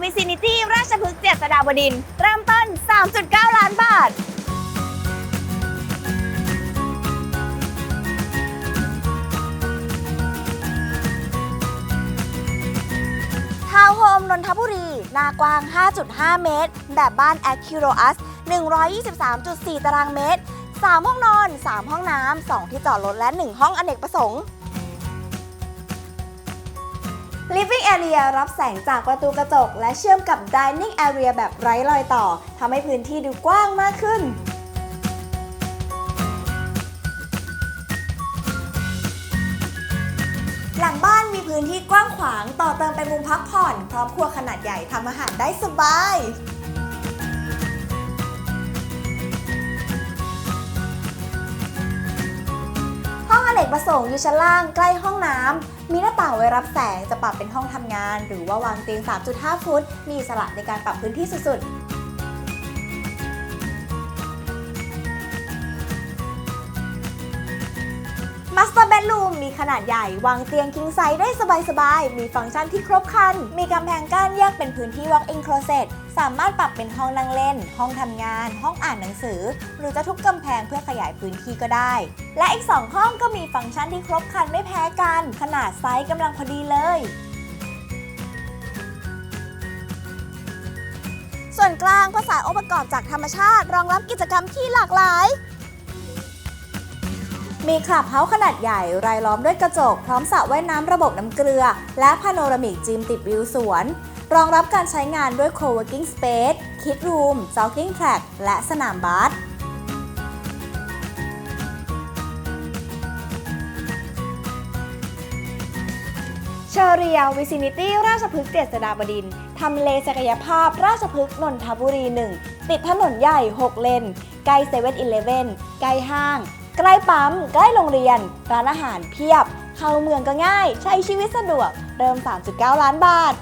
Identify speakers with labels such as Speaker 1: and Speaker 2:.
Speaker 1: วิซินิตี้ราชพฤกษ์เจษฎาบดิน เริ่มต้น 3.9 ล้านบาท ทาวน์โฮมนนทบุรี หน้ากว้าง 5.5 เมตร แบบบ้าน a c u r o u s 123.4 ตารางเมตร 3 ห้องนอน 3 ห้องน้ำ 2 ที่จอดรถและ 1 ห้องอเนกประสงค์ Area รับแสงจากประตูกระจก และเชื่อมกับ Dining Area แบบไร้รอยต่อทำให้พื้นที่ดูกว้างมากขึ้น หลังบ้านมีพื้นที่กว้างขวางต่อเติมเป็นมุมพักผ่อน พร้อมครัวขนาดใหญ่ทำอาหารได้สบายห้องอเนกประสงค์อยู่ชั้นล่างใกล้ห้องน้ำ รับแสงจะปรับเป็นห้องทำงาน หรือว่าวางเตียง 3.5 ฟุต มีอิสระในการปรับพื้นที่สุดๆ มาสเตอร์เบดรูมมีขนาดใหญ่ วางเตียงคิงไซส์ได้สบายๆ มีฟังก์ชันที่ครบครัน มีกำแพงกั้นแยกเป็นพื้นที่ walk-in closet สามารถปรับเป็นห้องนั่งเล่น ห้องทำงาน ห้องอ่านหนังสือ หรือจะทุบกำแพงเพื่อขยายพื้นที่ก็ได้ และอีก 2 ห้องก็มีฟังก์ชันที่ครบครันไม่แพ้กัน ขนาดไซส์กำลังพอดีเลยส่วนกลางผสาองค์ประกอบจากธรรมชาติ รองรับกิจกรรมที่หลากหลาย มีคลับเฮาส์ขนาดใหญ่รายล้อมด้วยกระจก พร้อมสระว่ายน้ำระบบน้ำเกลือ และพาโนรามิกจิมติดวิวสวน รองรับการใช้งานด้วย co-working space kid room jogging track และสนามบาสเชอเรียวิซินิตี้ราชพฤกษ์เจษฎาบดินทร์ทำเลศักยภาพ ราชพฤกษ์นนทบุรี 1 ติดถนนใหญ่ 6 เลน ใกล้เซเว่นอีเลฟเว่นใกล้ห้าง ใกล้ปั๊ม ใกล้โรงเรียน ร้านอาหารเพียบ เข้าเมืองก็ง่าย ใช้ชีวิตสะดวก เริ่ม 3.9 ล้านบาท